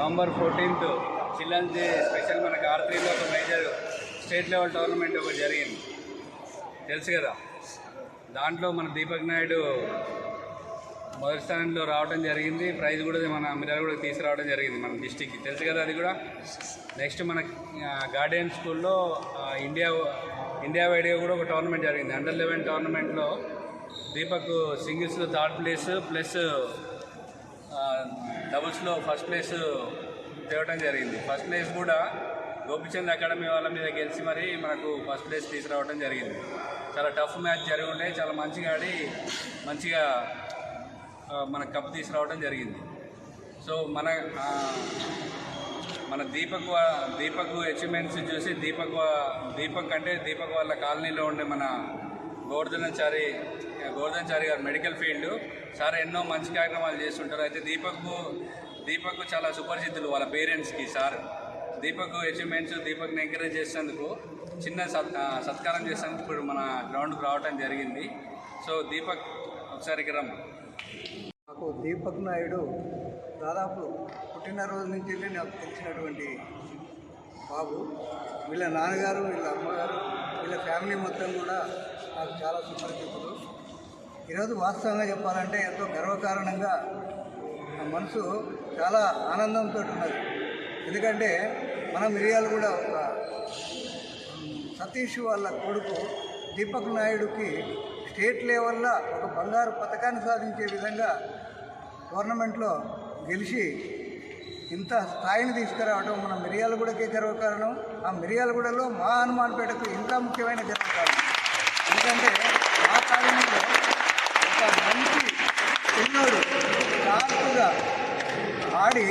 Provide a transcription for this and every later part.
November fourteenth children's day special మనకి ఆర్త్రీలో ఒక మేజర్ స్టేట్ లెవెల్ టోర్నమెంట్ ఒకటి జరిగింది. తెలుసు కదా? దాంట్లో మన దీపక్ నాయుడు మొదటి స్థానంలో రావడం జరిగింది. ప్రైజ్ కూడా మన మిర్రర్ కూడా తీసుకురావడం జరిగింది మన డిస్టిక్కి. తెలుసు కదా అది కూడా? నెక్స్ట్ మన గార్డియన్ స్కూల్లో ఇండియా ఇండియా వైడ్గా కూడా ఒక టోర్నమెంట్ జరిగింది. అండర్ లెవెన్ టోర్నమెంట్లో దీపక్ సింగిల్స్లో థర్డ్ ప్లేస్ ప్లస్ డబుల్స్లో ఫస్ట్ ప్లేస్ తేవడం జరిగింది. ఫస్ట్ ప్లేస్ కూడా గోపిచంద్ అకాడమీ వాళ్ళ మీద గెలిచి మరి మనకు ఫస్ట్ ప్లేస్ తీసుకురావడం జరిగింది. చాలా టఫ్ మ్యాచ్ జరిగి ఉండే చాలా మంచిగా ఆడి మంచిగా మన కప్ తీసుకురావడం జరిగింది. సో మన మన దీపక్ దీపక్ అచీవ్మెంట్స్ చూసి దీపక్ దీపక్ అంటే దీపక్ వాళ్ళ కాలనీలో ఉండే మన గోవర్ధనాచారి గోవర్ధనాచారి గారు మెడికల్ ఫీల్డ్. సార్ ఎన్నో మంచి కార్యక్రమాలు చేస్తుంటారు. అయితే దీపక్ దీపక్ చాలా సుపరిచితులు వాళ్ళ పేరెంట్స్కి సార్. దీపక్ అచీవ్మెంట్స్ దీపక్ని ఎంకరేజ్ చేసేందుకు చిన్న సత్ సత్కారం చేసేందుకు ఇప్పుడు మన గ్రౌండ్కి రావటం జరిగింది. సో దీపక్ ఒకసారి ఇక్కడ నాకు దీపక్ నాయుడు దాదాపు పుట్టినరోజు నుంచి నాకు తెలిసినటువంటి బాబు వీళ్ళ నాన్నగారు వీళ్ళ అమ్మగారు వీళ్ళ ఫ్యామిలీ మొత్తం కూడా నాకు చాలా సుపరిచితులు ఈరోజు వాస్తవంగా చెప్పాలంటే ఎంతో గర్వకారణంగా నా మనసు చాలా ఆనందంతో ఉన్నది. ఎందుకంటే మన మిరియాలు కూడా ఒక సతీష్ వాళ్ళ కొడుకు దీపక్ నాయుడుకి స్టేట్ లెవెల్లో ఒక బంగారు పథకాన్ని సాధించే విధంగా టోర్నమెంట్లో గెలిచి ఇంత స్థాయిని తీసుకురావడం మన మిర్యాలగూడకే గర్వకారణం ఆ మిర్యాలగూడలో మా హనుమాన్పేటకు ఇంకా ముఖ్యమైన గర్వకారణం ఎందుకంటే మా కాలంలో ఒక మంచి పిల్లోడు షార్ప్గా ఆడి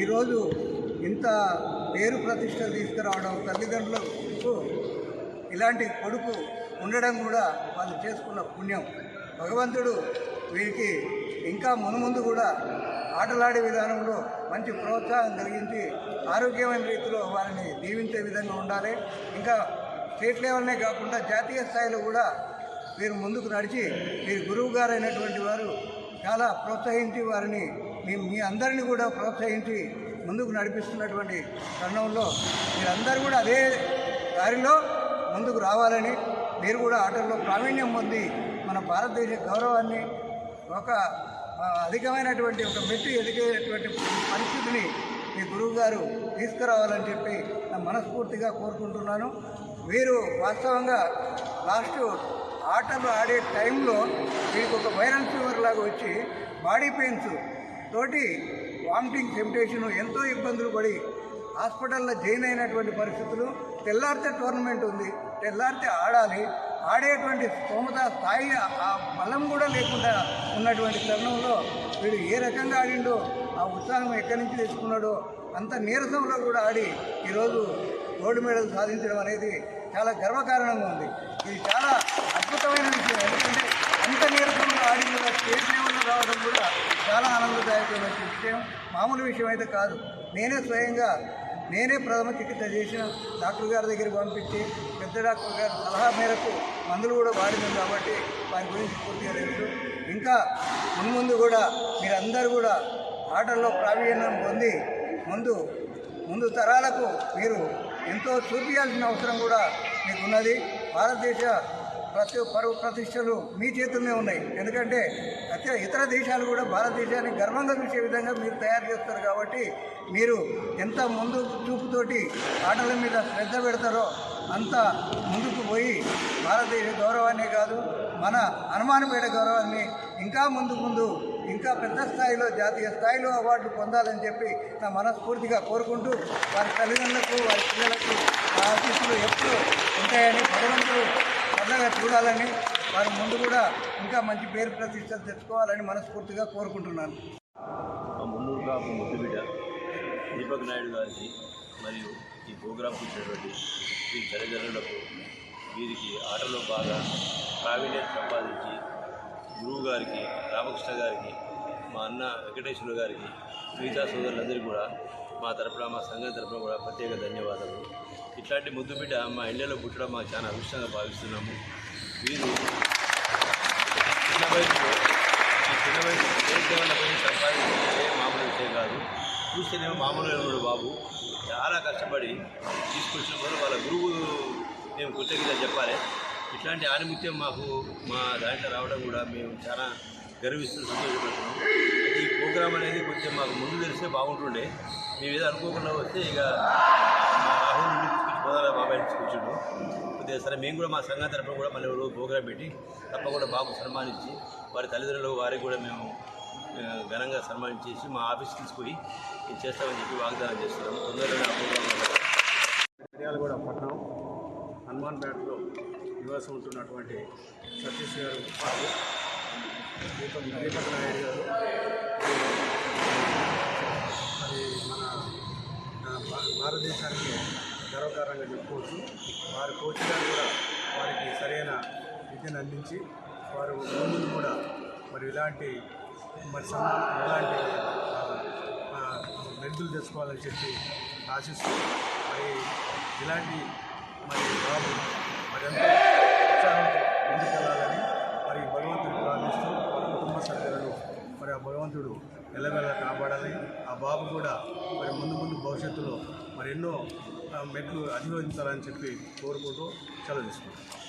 ఈరోజు ఇంత పేరు ప్రతిష్టలు తీసుకురావడం తల్లిదండ్రులకు ఇలాంటి కొడుకు ఉండడం కూడా వాళ్ళు చేసుకున్న పుణ్యం. భగవంతుడు వీరికి ఇంకా మునుముందు కూడా ఆటలాడే విధానంలో మంచి ప్రోత్సాహం కలిగించి ఆరోగ్యమైన రీతిలో వారిని దీవించే విధంగా ఉండాలి. ఇంకా స్టేట్ లెవెల్నే కాకుండా జాతీయ స్థాయిలో కూడా వీరు ముందుకు నడిచి వీరి గురువు గారు అయినటువంటి వారు చాలా ప్రోత్సహించి వారిని మీ మీ అందరినీ కూడా ప్రోత్సహించి ముందుకు నడిపిస్తున్నటువంటి తరుణంలో మీరందరూ కూడా అదే దారిలో ముందుకు రావాలని మీరు కూడా ఆటల్లో ప్రావీణ్యం పొంది మన భారతదేశ గౌరవాన్ని ఒక అధికమైనటువంటి ఒక మెట్టు ఎదిగేటువంటి పరిస్థితిని మీ గురువు గారు తీసుకురావాలని చెప్పి నా మనస్ఫూర్తిగా కోరుకుంటున్నాను. వీరు వాస్తవంగా లాస్ట్ ఆటలు ఆడే టైంలో వీరికి ఒక వైరల్ ఫీవర్ లాగా వచ్చి బాడీ పెయిన్స్ తోటి వామిటింగ్ టెంప్టేషన్ ఎంతో ఇబ్బందులు పడి హాస్పిటల్లో జాయిన్ అయినటువంటి పరిస్థితులు తెల్లారితే టోర్నమెంట్ ఉంది తెల్లారితే ఆడాలి ఆడేటువంటి స్తోమత స్థాయి ఆ బలం కూడా లేకుండా ఉన్నటువంటి తరుణంలో వీడు ఏ రకంగా ఆడిండో ఆ ఉత్సాహం ఎక్కడి నుంచి తెచ్చుకున్నాడో అంత నీరసంలో కూడా ఆడి ఈరోజు గోల్డ్ మెడల్ సాధించడం అనేది చాలా గర్వకారణంగా ఉంది. ఇది చాలా అద్భుతమైన విషయం. ఎందుకంటే అంత నీరసంలో ఆడి కూడా స్టేట్ లెవెల్లో రావడం కూడా చాలా ఆనందదాయకమైన విషయం. మామూలు విషయం అయితే కాదు. నేనే స్వయంగా నేనే ప్రథమ చికిత్స చేసిన డాక్టర్ గారి దగ్గరికి పంపించి పెద్ద డాక్టర్ గారి సలహా మేరకు మందులు కూడా వాడినాం కాబట్టి వారి గురించి పూర్తిగా తెలుసు. ఇంకా మున్ముందు కూడా మీరందరూ కూడా ఆటల్లో ప్రావీణ్యం పొంది ముందు ముందు తరాలకు మీరు ఎంతో చూపించాల్సిన అవసరం కూడా మీకు ఉన్నది భారతదేశ ప్రతి పరువు ప్రతిష్టలు మీ చేతుల్లోనే ఉన్నాయి. ఎందుకంటే అయితే ఇతర దేశాలు కూడా భారతదేశాన్ని గర్వంగా చూసే విధంగా మీరు తయారు చేస్తారు కాబట్టి మీరు ఎంత ముందు చూపుతోటి ఆటల మీద శ్రద్ధ పెడతారో అంత ముందుకు పోయి భారతదేశ గౌరవాన్ని కాదు మన హనుమానపేట గౌరవాన్ని ఇంకా ముందు ముందు ఇంకా పెద్ద స్థాయిలో జాతీయ స్థాయిలో అవార్డులు పొందాలని చెప్పి నా మనస్ఫూర్తిగా కోరుకుంటూ వారి తల్లిదండ్రులకు వారి పిల్లలకు ఆశీస్సులు ఎప్పుడు ఉంటాయని భగవంతుడు చల్లగా చూడాలని వారి ముందు కూడా ఇంకా మంచి పేరు ప్రతిష్టలు తెచ్చుకోవాలని మనస్ఫూర్తిగా కోరుకుంటున్నాను. మున్నూరు కాపు ముద్దుబిడ్డ దీపక్ నాయుడు గారికి మరియు ఈ ప్రోగ్రాం వచ్చినటువంటి ఈ తల్లిదండ్రులకు వీరికి ఆటలో బాగా ప్రావీణ్యత సంపాదించి గురువు గారికి రామకృష్ణ గారికి మా అన్న వెంకటేశ్వర గారికి మిగతా సోదరులందరికీ కూడా మా తరపున మా సంఘం తరపున కూడా ప్రత్యేక ధన్యవాదాలు. ఇట్లాంటి ముద్దు బిడ్డ మా ఇండియాలో పుట్టడం మాకు చాలా అదృష్టంగా భావిస్తున్నాము. వీరు చిన్న వయసులో చిన్న వయసు స్టేట్ పోయి సంపాదించే మామూలు విషయం కాదు. చూస్తేనేమో మామూలుగా ఉన్నాడు బాబు. చాలా కష్టపడి తీసుకొచ్చిన వాళ్ళ గురువు మేము కృతజ్ఞత చెప్పాలి. ఇట్లాంటి ఆనిమిత్యం మాకు మా దాంట్లో రావడం కూడా మేము చాలా గర్విస్తూ సంతోషపడుతున్నాం. ప్రోగ్రామ్ అనేది కొంచెం మాకు ముందు తెలిస్తే బాగుంటుండే. మేము ఏదో అనుకోకుండా వస్తే ఇక మా రాహుల్ తీసుకొచ్చి పోదాల బాబాయ్ తీసుకొచ్చిండు. కొద్దిగా సరే మేము కూడా మా సంఘం తరఫున కూడా మళ్ళీ రోజు ప్రోగ్రామ్ పెట్టి తప్పకుండా బాబు సన్మానించి వారి తల్లిదండ్రులు వారికి కూడా మేము ఘనంగా సన్మానించేసి మా ఆఫీస్కి తీసుకుపోయి ఇది చేస్తామని చెప్పి వాగ్దానం చేస్తున్నాము తొందరగా ఆ మిర్యాలగూడ పట్టణం హనుమాన్పేటలో నివాసం ఉంటున్నటువంటి సతీష్ గారు దీపక్ నాయుడు గారు మరి మన భారతదేశానికి గర్వకారంగా చెప్పుకోవచ్చు. వారి కోచ్ గారు కూడా వారికి సరైన విద్యను అందించి వారు ముందు కూడా మరి ఇలాంటి మరి సన్మానం ఇలాంటి మెరుగులు తెచ్చుకోవాలని చెప్పి ఆశిస్తూ మరి ఇలాంటి మరి బాబు మరి ఎంతో ఉత్సాహంతో ముందుకెళ్ళాలని మరి భగవంతుని ప్రార్థిస్తూ వారి కుటుంబ సభ్యులను మరి ఆ భగవంతుడు ఎల్లవెల్ల కాపాడాలి ఆ బాబు కూడా మరి ముందు ముందు భవిష్యత్తులో మరి ఎన్నో మెట్లు అధిరోహించాలని చెప్పి కోరుకుంటూ సెలవు తీసుకుంటాం